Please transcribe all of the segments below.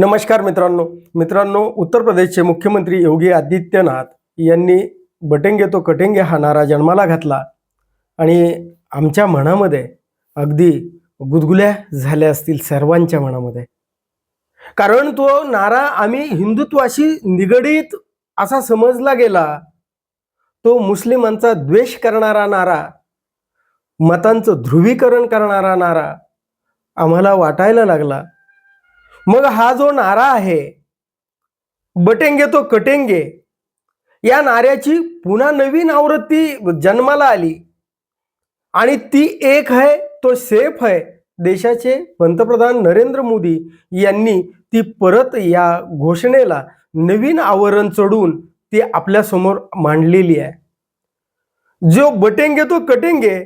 नमस्कार मित्रांनो. मित्रांनो उत्तर प्रदेशचे मुख्यमंत्री योगी आदित्यनाथ यांनी बटेंगे तो कटेंगे हा नारा जन्माला घातला आणि आमच्या मनामध्ये अगदी गुदगुल्या झाल्या असतील सर्वांच्या मनामध्ये. कारण तो नारा आम्ही हिंदुत्वाशी निगडीत असा समजला गेला तो मुस्लिमांचा द्वेष करणारा नारा मतांचं ध्रुवीकरण करणारा नारा आम्हाला वाटायला लागला. मग हा जो नारा आहे बटेंगे तो कटेंगे या नाऱ्याची पुन्हा नवीन आवृत्ती जन्माला आली. आणि ती एक आहे तो सेफ आहे देशाचे पंतप्रधान नरेंद्र मोदी यांनी ती परत या घोषणेला नवीन आवरण चढून ती आपल्यासमोर मांडलेली आहे. जो बटेंगे तो कटेंगे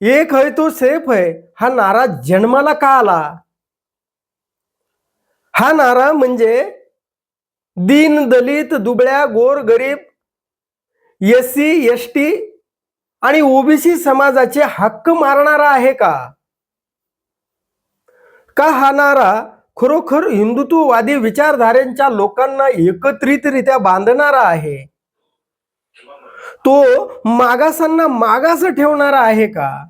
एक आहे तो सेफ आहे हा नारा जन्माला का आला? हा नारा म्हणजे दीन दलित दुबळ्या गोर गरीब एस सी एस टी आणि ओबीसी समाजाचे हक्क मारणारा आहे का? का हा नारा खरोखर हिंदुत्ववादी विचारधारेच्या लोकांना एकत्रितरित्या बांधणारा आहे? तो मागासांना मागास ठेवणारा आहे का?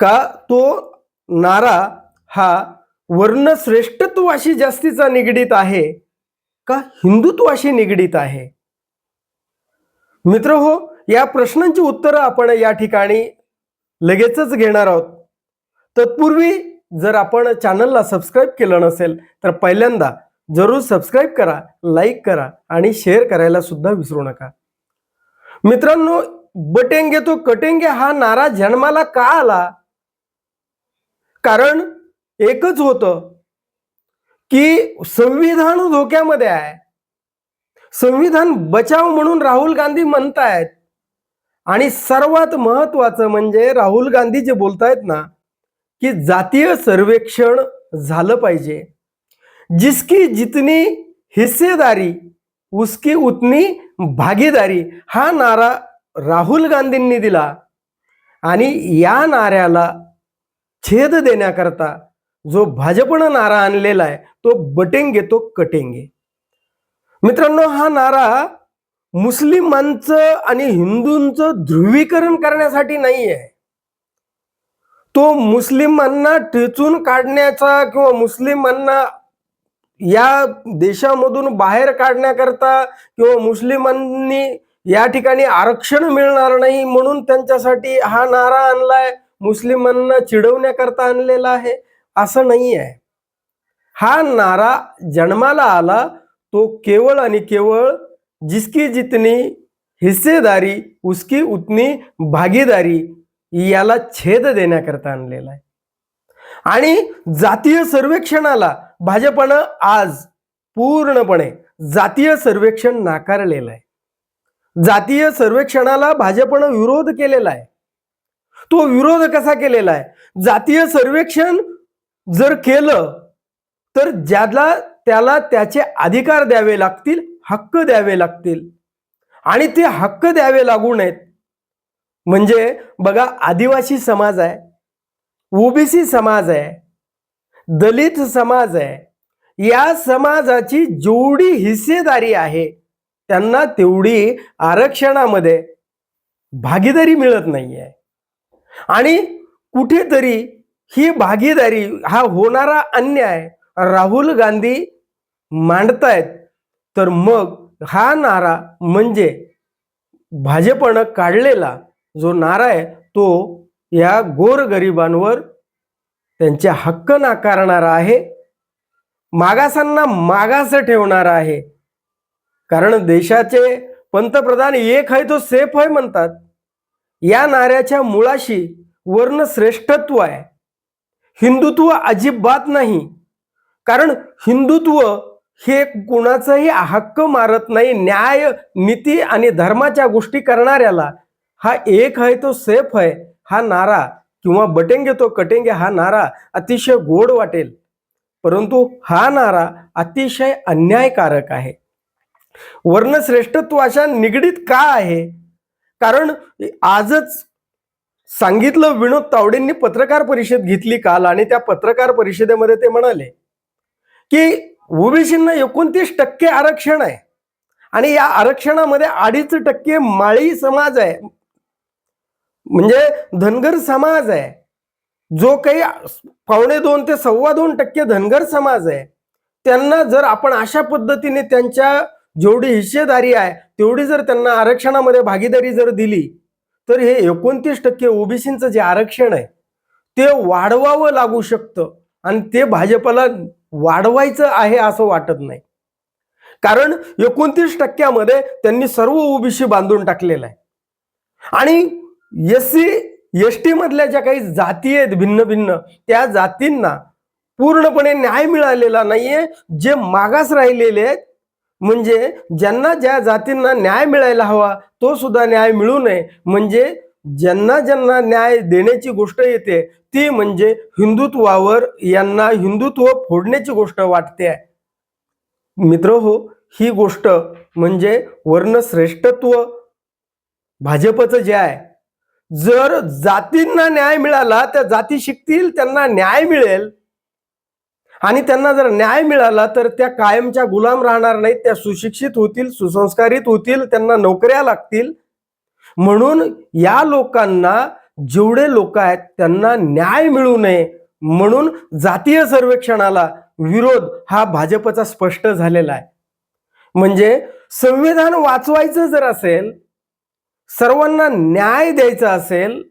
का तो नारा हा वर्णश्रेष्ठत्वाशी जास्तीचा निगडीत आहे का हिंदुत्वाशी निगडीत आहे? मित्र हो या प्रश्नांची उत्तरं आपण या ठिकाणी लगेचच घेणार आहोत. तत्पूर्वी जर आपण चॅनलला सबस्क्राईब केलं नसेल तर पहिल्यांदा जरूर सबस्क्राईब करा लाईक करा आणि शेअर करायला सुद्धा विसरू नका. मित्रांनो बटेंगे तो कटेंगे हा नारा जन्माला का आला? कारण एकच होतं की संविधान धोक्यामध्ये आहे. संविधान बचाव म्हणून राहुल गांधी म्हणतायत. आणि सर्वात महत्वाचं म्हणजे राहुल गांधी जे बोलतायत ना की जातीय सर्वेक्षण झालं पाहिजे. जिसकी जितनी हिस्सेदारी उसकी उतनी भागीदारी हा नारा राहुल गांधींनी दिला. आणि या नाऱ्याला छेद देण्याकरता जो भाजपनं नारा आणलेला आहे तो बटेंगे तो कटेंगे. मित्रांनो हा नारा मुस्लिमांचं आणि हिंदूंचं ध्रुवीकरण करण्यासाठी नाही आहे तो मुस्लिमांना टिचून काढण्याचा किंवा मुस्लिमांना या देशामधून बाहेर काढण्याकरता किंवा मुस्लिमांनी या ठिकाणी आरक्षण मिळणार नाही म्हणून त्यांच्यासाठी हा नारा आणलाय मुस्लिमांना चिडवण्याकरता आणलेला आहे. असं नाही आहे हा नारा जन्माला आला तो केवळ आणि केवळ जिसकी जितनी हिस्सेदारी उसकी उतनी भागीदारी याला छेद देण्याकरता आणलेला आहे. आणि जातीय सर्वेक्षणाला भाजपनं आज पूर्णपणे जातीय सर्वेक्षण नाकारलेलं आहे. जातीय सर्वेक्षणाला भाजपनं विरोध केलेला आहे. तो विरोध कसा केलेला आहे? जातीय सर्वेक्षण जर केलं तर ज्याला त्याला त्याचे अधिकार द्यावे लागतील हक्क द्यावे लागतील. आणि ते हक्क द्यावे लागू नयेत. म्हणजे बघा आदिवासी समाज आहे ओबीसी समाज आहे दलित समाज आहे या समाजाची जेवढी हिस्सेदारी आहे त्यांना तेवढी आरक्षणामध्ये भागीदारी मिळत नाही आहे आणि कुठेतरी ही भागीदारी हा होणारा अन्याय राहुल गांधी मांडतायत. तर मग हा नारा म्हणजे भाजपनं काढलेला जो नारा आहे तो या गोरगरिबांवर त्यांचे हक्क नाकारणारा आहे मागासांना मागास ठेवणारा आहे. कारण देशाचे पंतप्रधान एक आहे तो सेफ आहे म्हणतात. या नाऱ्याच्या मुळाशी वर्ण श्रेष्ठत्व आहे. हिंदुत्व अजिबात नाही. कारण हिंदुत्व हे कुणाचाही हक्क मारत नाही. न्याय नीती आणि धर्माच्या गोष्टी करणाऱ्याला हा एक आहे तो सेफ आहे हा नारा किंवा बटेंगे तो कटेंगे हा नारा अतिशय गोड वाटेल. परंतु हा नारा अतिशय अन्यायकारक आहे. वर्णश्रेष्ठत्वाच्या निगडीत का आहे? कारण आजच सांगितलं विनोद तावडेंनी पत्रकार परिषद घेतली काल आणि त्या पत्रकार परिषदेमध्ये ते म्हणाले की ओबीसींना एकोणतीस टक्के आरक्षण आहे. आणि या आरक्षणामध्ये अडीच टक्के माळी समाज आहे. म्हणजे धनगर समाज आहे. जो काही पावणे दोन ते सव्वा दोन टक्के धनगर समाज आहे. त्यांना जर आपण अशा पद्धतीने त्यांच्या जेवढी हिस्सेदारी आहे तेवढी जर त्यांना आरक्षणामध्ये भागीदारी जर दिली तर हे एकोणतीस टक्के ओबीसीचं जे आरक्षण आहे ते वाढवावं लागू शकतं आणि ते भाजपला वाढवायचं आहे असं वाटत नाही. कारण एकोणतीस टक्क्यामध्ये त्यांनी सर्व ओबीसी बांधून टाकलेलं आहे. आणि एस सी एस टी मधल्या ज्या काही जाती आहेत भिन्न भिन्न त्या जातींना पूर्णपणे न्याय मिळालेला नाहीये. जे मागास राहिलेले आहेत म्हणजे ज्यांना ज्या जातींना न्याय मिळायला हवा तो सुद्धा न्याय मिळू नये. म्हणजे ज्यांना ज्यांना न्याय देण्याची गोष्ट येते ती म्हणजे हिंदुत्वावर यांना हिंदुत्व फोडण्याची गोष्ट वाटते. आहे मित्र हो ही गोष्ट म्हणजे वर्णश्रेष्ठत्व भाजपचं जे आहे. जर जातींना न्याय मिळाला त्या जाती शिकतील त्यांना न्याय मिळेल. आणि त्यांना जर न्याय मिळाला तर त्या कायमच्या गुलाम राहणार नाहीत त्या सुशिक्षित होतील सुसंस्कारित होतील त्यांना नोकऱ्या लागतील. म्हणून या लोकांना जेवढे लोक आहेत त्यांना न्याय मिळू नये. म्हणून जातीय सर्वेक्षणाला विरोध हा भाजपचा स्पष्ट झालेला आहे. म्हणजे संविधान वाचवायचं जर असेल सर्वांना न्याय द्यायचा असेल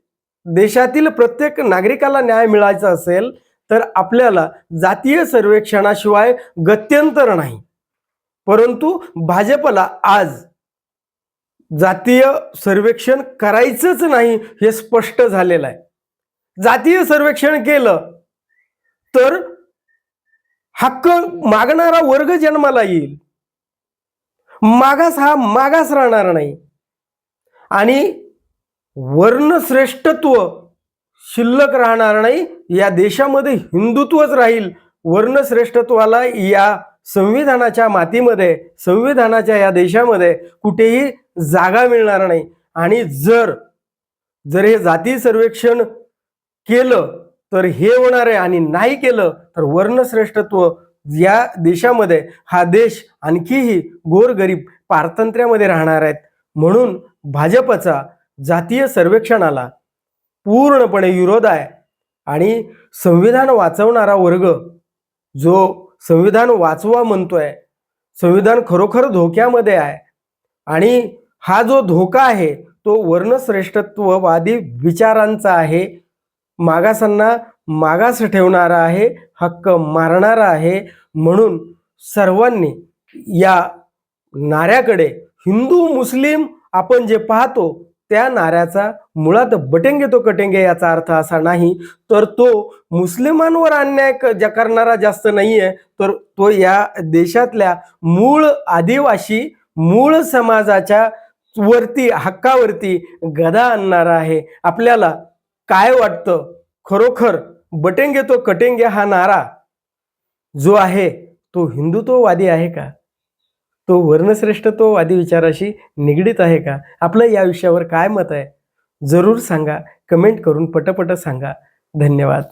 देशातील प्रत्येक नागरिकाला न्याय मिळायचा असेल तर आपल्याला जातीय सर्वेक्षणाशिवाय गत्यंतर नाही. परंतु भाजपला आज जातीय सर्वेक्षण करायचंच नाही हे स्पष्ट झालेलं आहे. जातीय सर्वेक्षण केलं तर हक्क मागणारा वर्ग जन्माला येईल. मागास हा मागास राहणार नाही. आणि वर्णश्रेष्ठत्व शिल्लक राहणार नाही. या देशामध्ये हिंदुत्वच राहील. वर्णश्रेष्ठत्वाला या संविधानाच्या मातीमध्ये संविधानाच्या या देशामध्ये कुठेही जागा मिळणार नाही. आणि जर जर हे जाती सर्वेक्षण केलं तर हे होणार आहे आणि नाही केलं तर वर्णश्रेष्ठत्व या देशामध्ये हा देश आणखीही गोरगरीब पारतंत्र्यामध्ये राहणार आहेत. म्हणून भाजपचा जातीय सर्वेक्षणाला पूर्णपणे विरोध आहे. आणि संविधान वाचवणारा वर्ग जो संविधान वाचवा म्हणतोय संविधान खरोखर धोक्यामध्ये आहे. आणि हा जो धोका आहे तो वर्णश्रेष्ठत्ववादी विचारांचा आहे. मागासांना मागास ठेवणारा आहे हक्क मारणारा आहे. म्हणून सर्वांनी या नाऱ्याकडे हिंदू मुस्लिम आपण जे पाहतो त्या नाऱ्याचा मुळात बटेंगे तो कटेंगे याचा अर्थ असा नाही तर तो मुस्लिमांवर अन्याय करणारा जास्त नाहीये तर तो या देशातल्या मूळ आदिवासी मूळ समाजाच्या वरती हक्कावरती गदा आणणारा आहे. आपल्याला काय वाटतं? खरोखर बटेंगे तो कटेंगे हा नारा जो आहे तो हिंदुत्ववादी आहे का? तो वर्णश्रेष्ठत्ववादी विचाराशी निगडीत आहे का? आपलं या विषयावर काय मत आहे? जरूर सांगा. कमेंट करून पटपट सांगा. धन्यवाद.